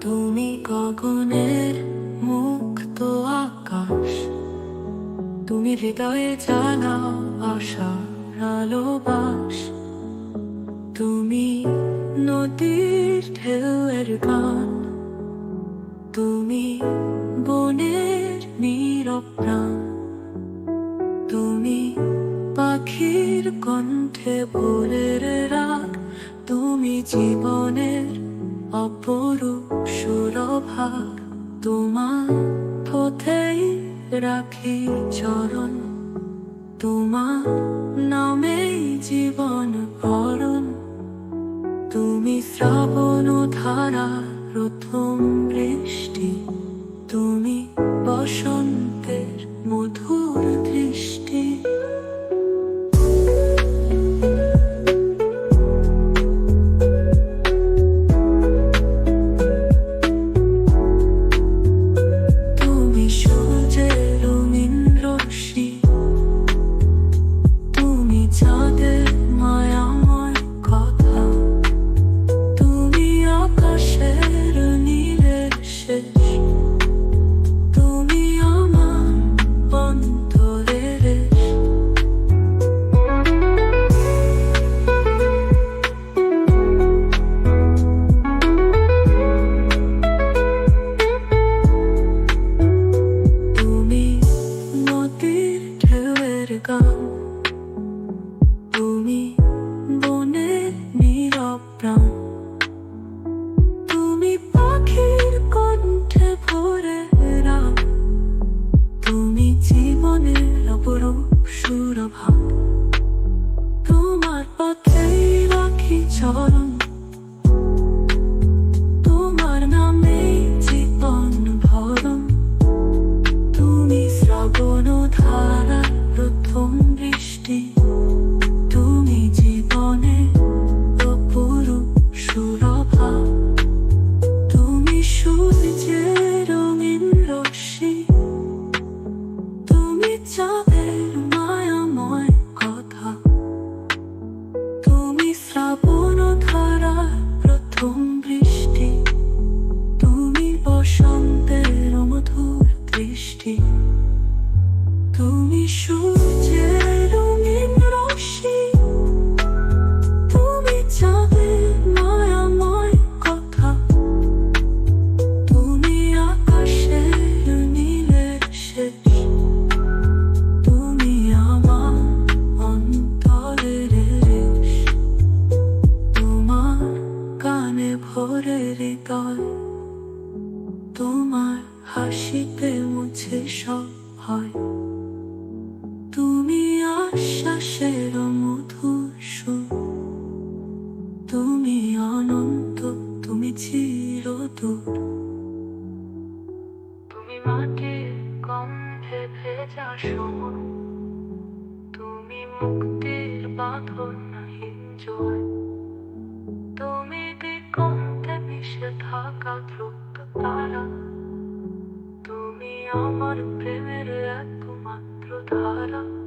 তুমি গগনের মুক্ত আকাশ, তুমি হৃদয়ে জানাও আশা আলো তুমি নদীর ঢেউয়ের গান, তুমি বনের নীরব প্রাণ, তুমি পাখির কণ্ঠে ভোরের রাগ তোমার পথেই রাখি চরণ। তোমার নামেই জীবন ভরণ তুমি শ্রাবণ ধারা প্রথম বৃষ্টি। তুমি ভরে হৃদয়, তোমার হাসিতে মুছে সব হয় তুমি আশ্বাসের তুমি অনন্ত, তুমি চিরদূর তুমি মাটির ভেজা সময় তুমি মুক্তির বাঁধন হিঞ্জয় থাকা তুমি আমার প্রেমের একমাত্র ধারা।